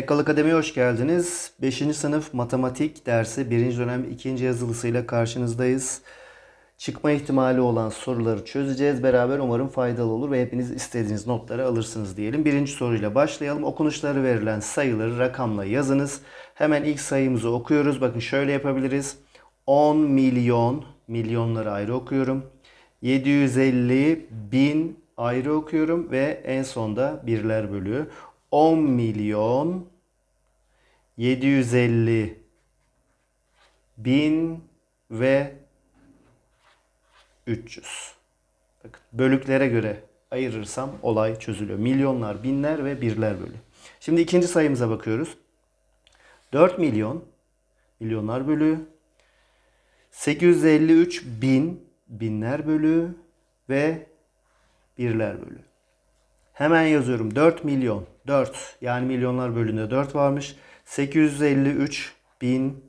Tekkal Akademi'ye hoş geldiniz. 5. sınıf matematik dersi 1. dönem 2. yazılısıyla karşınızdayız. Çıkma ihtimali olan soruları çözeceğiz beraber. Umarım faydalı olur ve hepiniz istediğiniz notları alırsınız diyelim. Birinci soruyla başlayalım. Okunuşları verilen sayıları rakamla yazınız. Hemen ilk sayımızı okuyoruz. Bakın şöyle yapabiliriz. 10 milyon, milyonları ayrı okuyorum. 750 bin ayrı okuyorum ve en sonda birler bölüyor. 10 milyon 750 bin ve 300. Bakın bölüklere göre ayırırsam olay çözülüyor. Milyonlar, binler ve birler bölü. Şimdi ikinci sayımıza bakıyoruz. 4 milyon milyonlar bölü 853 bin binler bölü ve birler bölü. Hemen yazıyorum 4 milyon 4 yani milyonlar bölümünde 4 varmış. 853 bin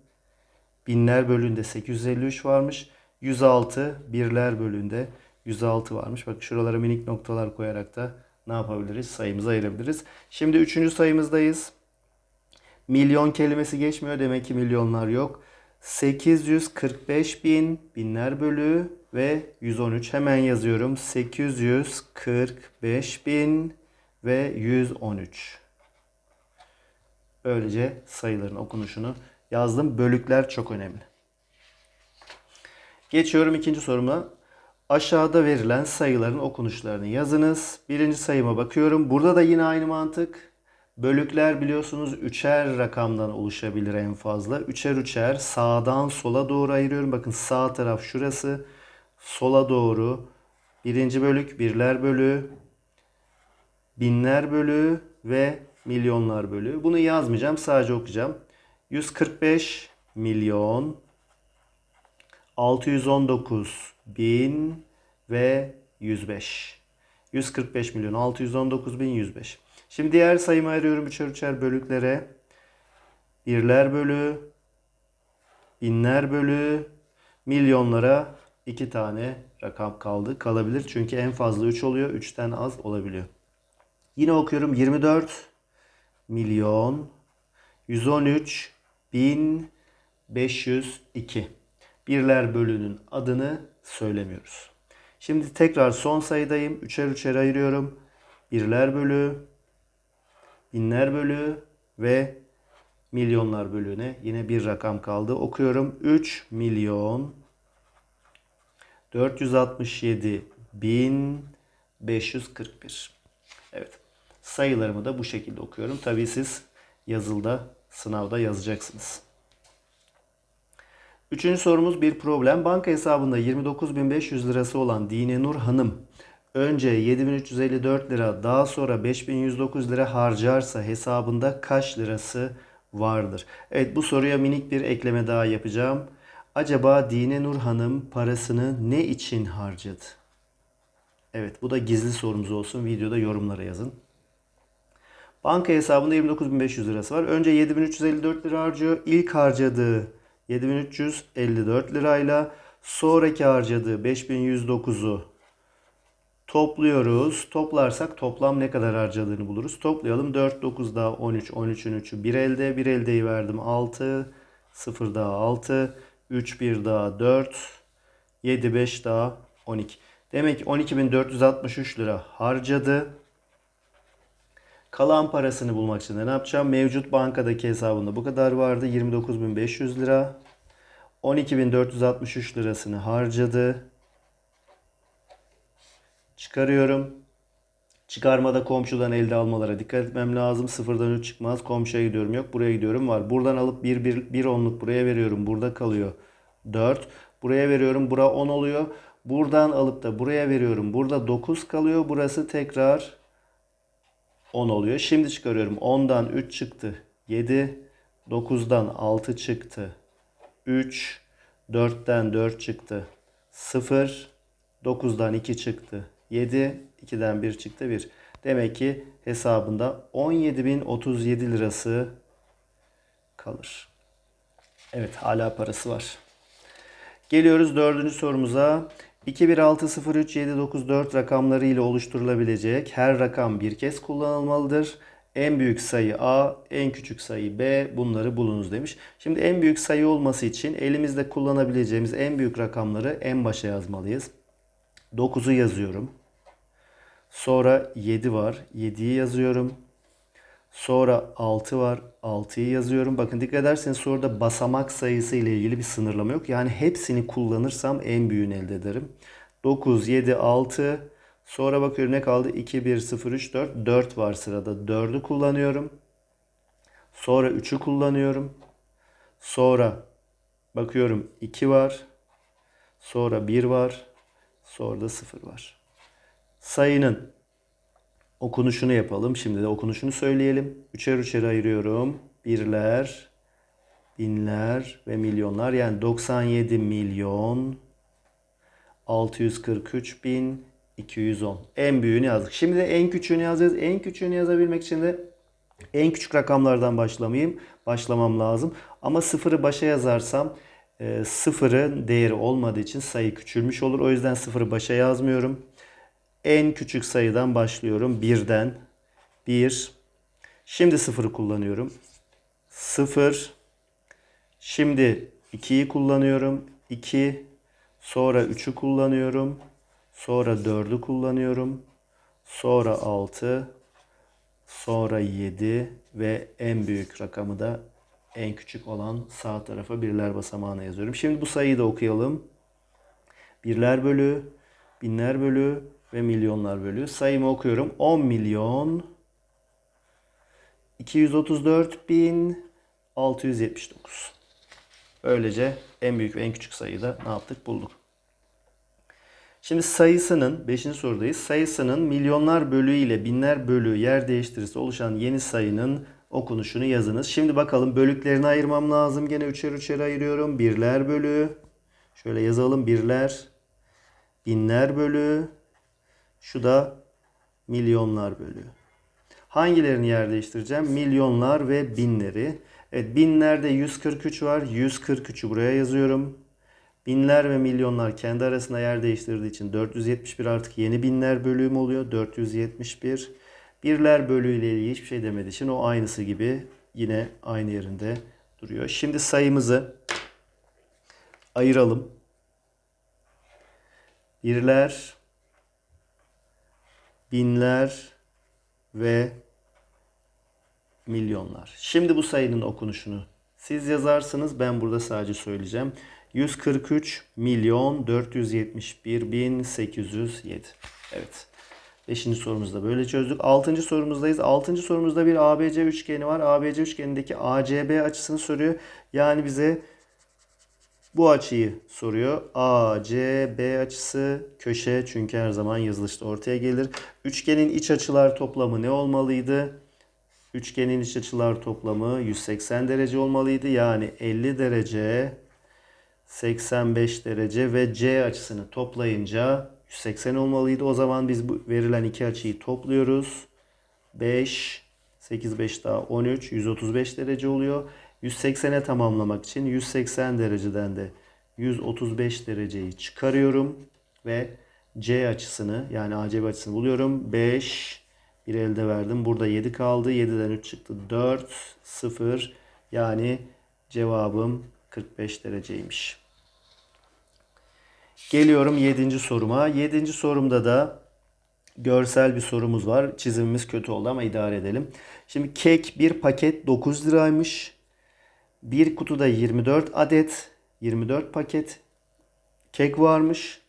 binler bölümünde 853 varmış. 106 birler bölümünde 106 varmış. Bak şuralara minik noktalar koyarak da ne yapabiliriz? Sayımızı ayırabiliriz. Şimdi üçüncü sayımızdayız. Milyon kelimesi geçmiyor. Demek ki milyonlar yok. 845 bin binler bölü ve 113. Hemen yazıyorum. 845 bin ve 113. Böylece sayıların okunuşunu yazdım. Bölükler çok önemli. Geçiyorum ikinci soruma. Aşağıda verilen sayıların okunuşlarını yazınız. Birinci sayıma bakıyorum. Burada da yine aynı mantık. Bölükler biliyorsunuz üçer rakamdan oluşabilir en fazla. Üçer üçer sağdan sola doğru ayırıyorum. Bakın sağ taraf şurası. Sola doğru birinci bölük birler bölü, binler bölü ve milyonlar bölü. Bunu yazmayacağım sadece okuyacağım. 145 milyon 619 bin ve 105. 145 milyon 619 bin 105. Şimdi diğer sayımı arıyorum üçer üçer bölüklere. Birler bölü, binler bölü, milyonlara iki tane rakam kaldı. Kalabilir çünkü en fazla 3 oluyor. 3'ten az olabiliyor. Yine okuyorum 24 milyon 113 bin 502. Birler bölünün adını söylemiyoruz. Şimdi tekrar son sayıdayım. Üçer üçer ayırıyorum. Birler bölü, binler bölü ve milyonlar bölüğüne yine bir rakam kaldı. Okuyorum. 3 milyon 467 bin 541. Evet. Sayılarımı da bu şekilde okuyorum. Tabii siz yazılda, sınavda yazacaksınız. Üçüncü sorumuz bir problem. Banka hesabında 29.500 lirası olan Dine Nur Hanım önce 7354 lira daha sonra 5109 lira harcarsa hesabında kaç lirası vardır? Evet bu soruya minik bir ekleme daha yapacağım. Acaba Dine Nur Hanım parasını ne için harcadı? Evet bu da gizli sorumuz olsun. Videoda yorumlara yazın. Banka hesabında 29.500 lirası var. Önce 7354 lira harcıyor. İlk harcadığı 7354 lirayla sonraki harcadığı 5109'u topluyoruz. Toplarsak toplam ne kadar harcadığını buluruz. Toplayalım. 4 9 daha 13 13'ün 3'ü 1 elde. 1 eldeyi verdim 6 0 daha 6 3 1 daha 4 7 5 daha 12. Demek ki 12.463 lira harcadı. Kalan parasını bulmak için de ne yapacağım? Mevcut bankadaki hesabında bu kadar vardı. 29.500 lira. 12.463 lirasını harcadı. Çıkarıyorum. Çıkarmada komşudan elde almalara dikkat etmem lazım. Sıfırdan 3 çıkmaz. Komşuya gidiyorum. Yok buraya gidiyorum. Var. Buradan alıp 1, 1, 1 onluk buraya veriyorum. Burada kalıyor. 4. Buraya veriyorum. Bura 10 oluyor. Buradan alıp da buraya veriyorum. Burada 9 kalıyor. Burası tekrar 10 oluyor. Şimdi çıkarıyorum. 10'dan 3 çıktı. 7. 9'dan 6 çıktı. 3. 4'ten 4 çıktı. 0. 9'dan 2 çıktı. 7. 2'den 1 çıktı 1. Demek ki hesabında 17.037 lirası kalır. Evet hala parası var. Geliyoruz dördüncü sorumuza. 216037994 rakamları ile oluşturulabilecek her rakam bir kez kullanılmalıdır. En büyük sayı A, en küçük sayı B. Bunları bulunuz demiş. Şimdi en büyük sayı olması için elimizde kullanabileceğimiz en büyük rakamları en başa yazmalıyız. 9'u yazıyorum. Sonra 7 var. 7'yi yazıyorum. Sonra 6 var. 6'yı yazıyorum. Bakın dikkat ederseniz soruda basamak sayısı ile ilgili bir sınırlama yok. Yani hepsini kullanırsam en büyüğünü elde ederim. 9, 7, 6. Sonra bakıyorum ne kaldı? 2, 1, 0, 3, 4. 4 var sırada. 4'ü kullanıyorum. Sonra 3'ü kullanıyorum. Sonra bakıyorum 2 var. Sonra 1 var. Sonra da 0 var. Sayının okunuşunu yapalım. Şimdi de okunuşunu söyleyelim. Üçer üçer ayırıyorum. Birler, binler ve milyonlar. Yani 97 milyon 643 bin 210. En büyüğünü yazdık. Şimdi de en küçüğünü yazacağız. En küçüğünü yazabilmek için de en küçük rakamlardan başlamayayım. Başlamam lazım. Ama sıfırı başa yazarsam e, sıfırın değeri olmadığı için sayı küçülmüş olur. O yüzden sıfırı başa yazmıyorum. En küçük sayıdan başlıyorum. Birden. Bir. Şimdi sıfırı kullanıyorum. Sıfır. Şimdi 2'yi kullanıyorum. 2. Sonra 3'ü kullanıyorum. Sonra 4'ü kullanıyorum. Sonra 6. Sonra 7 ve en büyük rakamı da en küçük olan sağ tarafa birler basamağına yazıyorum. Şimdi bu sayıyı da okuyalım. Birler bölü, binler bölü ve milyonlar bölü. Sayımı okuyorum. 10 milyon 234 bin 679. Böylece en büyük ve en küçük sayıyı da ne yaptık? Bulduk. Şimdi sayısının 5. sorudayız. Sayısının milyonlar bölü ile binler bölü yer değiştirirse oluşan yeni sayının okunuşunu yazınız. Şimdi bakalım bölüklerini ayırmam lazım. Gene üçer üçer ayırıyorum. Birler bölü. Şöyle yazalım. Birler. Binler bölü. Şu da milyonlar bölü. Hangilerini yer değiştireceğim? Milyonlar ve binleri. Evet binlerde 143 var. 143'ü buraya yazıyorum. Binler ve milyonlar kendi arasında yer değiştirdiği için 471 artık yeni binler bölüğüm oluyor. 471. Birler bölüğüyle ilgili hiçbir şey demediği için o aynısı gibi yine aynı yerinde duruyor. Şimdi sayımızı ayıralım. Birler, binler ve milyonlar. Şimdi bu sayının okunuşunu siz yazarsınız. Ben burada sadece söyleyeceğim. 143 milyon 471 bin 807. Evet. Beşinci sorumuzu da böyle çözdük. Altıncı sorumuzdayız. Altıncı sorumuzda bir ABC üçgeni var. ABC üçgenindeki ACB açısını soruyor. Yani bize bu açıyı soruyor. ACB açısı köşe çünkü her zaman yazılışta ortaya gelir. Üçgenin iç açılar toplamı ne olmalıydı? Üçgenin iç açılar toplamı 180 derece olmalıydı. Yani 50 derece 85 derece ve C açısını toplayınca 180 olmalıydı. O zaman biz bu verilen iki açıyı topluyoruz. 5, 8, 5 daha 13, 135 derece oluyor. 180'e tamamlamak için 180 dereceden de 135 dereceyi çıkarıyorum ve C açısını yani ACB açısını buluyorum. 5 bir elde verdim. Burada 7 kaldı. 7'den 3 çıktı. 4 0 yani cevabım 45 dereceymiş. Geliyorum 7. soruma. 7. sorumda da görsel bir sorumuz var. Çizimimiz kötü oldu ama idare edelim. Şimdi kek bir paket 9 liraymış. Bir kutuda 24 adet 24 paket kek varmış.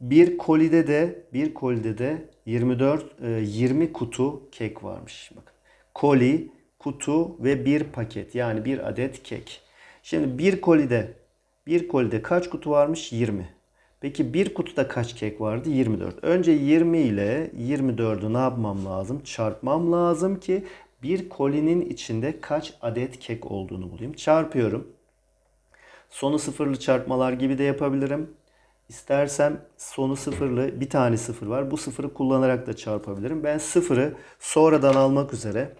Bir kolide de bir kolide de 24 20 kutu kek varmış. Bakın. Koli, kutu ve bir paket yani bir adet kek. Şimdi bir kolide bir kolide kaç kutu varmış? 20. Peki bir kutuda kaç kek vardı? 24. Önce 20 ile 24'ü ne yapmam lazım? Çarpmam lazım ki bir kolinin içinde kaç adet kek olduğunu bulayım. Çarpıyorum. Sonu sıfırlı çarpmalar gibi de yapabilirim. İstersem sonu sıfırlı bir tane sıfır var. Bu sıfırı kullanarak da çarpabilirim. Ben sıfırı sonradan almak üzere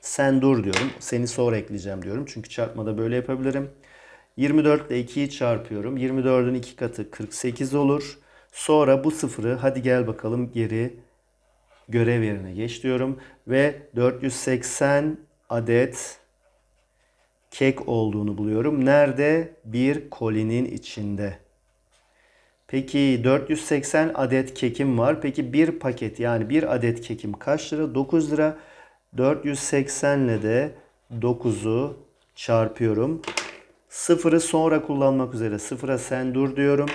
sen dur diyorum. Seni sonra ekleyeceğim diyorum. Çünkü çarpmada böyle yapabilirim. 24 ile 2'yi çarpıyorum. 24'ün 2 katı 48 olur. Sonra bu sıfırı hadi gel bakalım geri görev yerine geç diyorum. Ve 480 adet kek olduğunu buluyorum. Nerede? Bir kolinin içinde. Peki 480 adet kekim var. Peki bir paket yani bir adet kekim kaç lira? 9 lira. 480 ile de 9'u çarpıyorum. Sıfırı sonra kullanmak üzere. Sıfıra sen dur diyorum.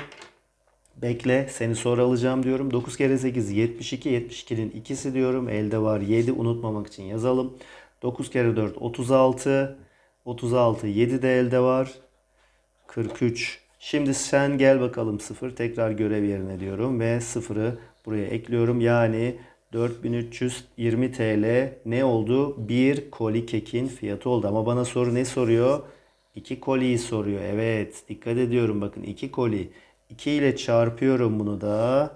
Bekle seni sonra alacağım diyorum. 9 kere 8 72. 72'nin ikisi diyorum. Elde var 7 unutmamak için yazalım. 9 kere 4 36. 36 7 de elde var. 43. Şimdi sen gel bakalım 0 tekrar görev yerine diyorum ve 0'ı buraya ekliyorum. Yani 4320 TL ne oldu? Bir koli kekin fiyatı oldu. Ama bana soru ne soruyor? 2 koliyi soruyor. Evet dikkat ediyorum bakın 2 koli. 2 ile çarpıyorum bunu da.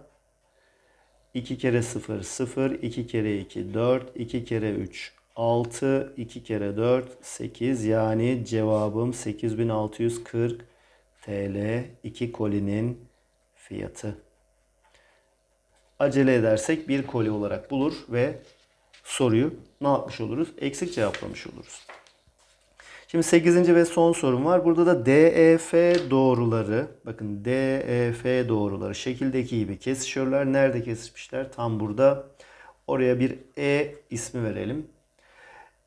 2 kere 0 0 2 kere 2 4 2 kere 3 6 2 kere 4 8 yani cevabım 8640 TL 2 kolinin fiyatı. Acele edersek bir koli olarak bulur ve soruyu ne yapmış oluruz? Eksik cevaplamış oluruz. Şimdi 8. ve son sorum var. Burada da DEF doğruları, bakın DEF doğruları şekildeki gibi kesişiyorlar. Nerede kesişmişler? Tam burada. Oraya bir E ismi verelim.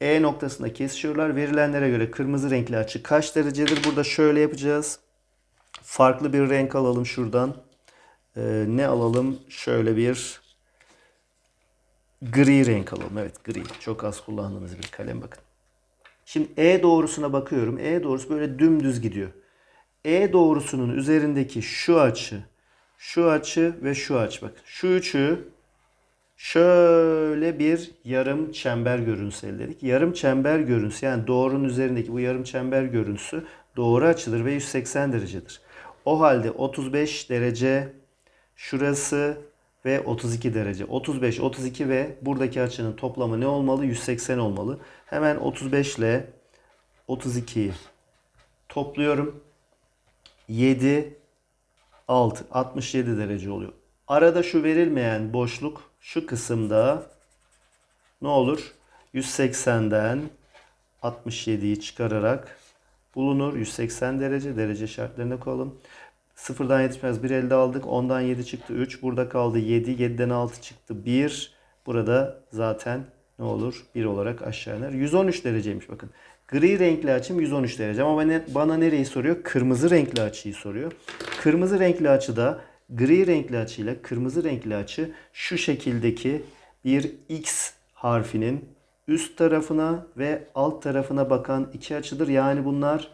E noktasında kesişiyorlar. Verilenlere göre kırmızı renkli açı kaç derecedir? Burada şöyle yapacağız. Farklı bir renk alalım şuradan. Ee, ne alalım? Şöyle bir gri renk alalım. Evet gri. Çok az kullandığımız bir kalem bakın. Şimdi E doğrusuna bakıyorum. E doğrusu böyle dümdüz gidiyor. E doğrusunun üzerindeki şu açı, şu açı ve şu açı bakın. Şu üçü şöyle bir yarım çember görüntüsü elde ettik. Yarım çember görüntüsü yani doğrunun üzerindeki bu yarım çember görüntüsü doğru açıdır ve 180 derecedir. O halde 35 derece şurası ve 32 derece. 35, 32 ve buradaki açının toplamı ne olmalı? 180 olmalı. Hemen 35 ile 32'yi topluyorum. 7, 6, 67 derece oluyor. Arada şu verilmeyen boşluk şu kısımda ne olur? 180'den 67'yi çıkararak bulunur. 180 derece derece şartlarına koyalım. Sıfırdan yetişmez bir elde aldık. 10'dan 7 çıktı 3. Burada kaldı 7. 7'den 6 çıktı 1. Burada zaten ne olur? 1 olarak aşağı iner. 113 dereceymiş bakın. Gri renkli açım 113 derece ama bana, bana nereyi soruyor? Kırmızı renkli açıyı soruyor. Kırmızı renkli açıda gri renkli açıyla kırmızı renkli açı şu şekildeki bir X harfinin üst tarafına ve alt tarafına bakan iki açıdır. Yani bunlar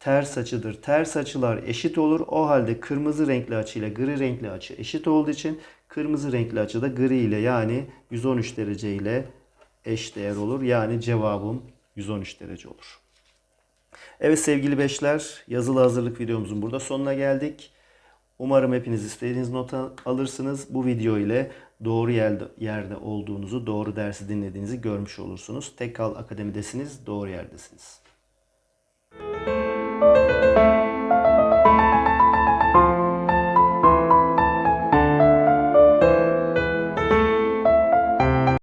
ters açıdır. Ters açılar eşit olur. O halde kırmızı renkli açı ile gri renkli açı eşit olduğu için kırmızı renkli açı da gri ile yani 113 derece ile eşdeğer olur. Yani cevabım 113 derece olur. Evet sevgili beşler yazılı hazırlık videomuzun burada sonuna geldik. Umarım hepiniz istediğiniz nota alırsınız. Bu video ile doğru yerde, yerde olduğunuzu, doğru dersi dinlediğinizi görmüş olursunuz. Tekkal Akademi'desiniz, doğru yerdesiniz. Müzik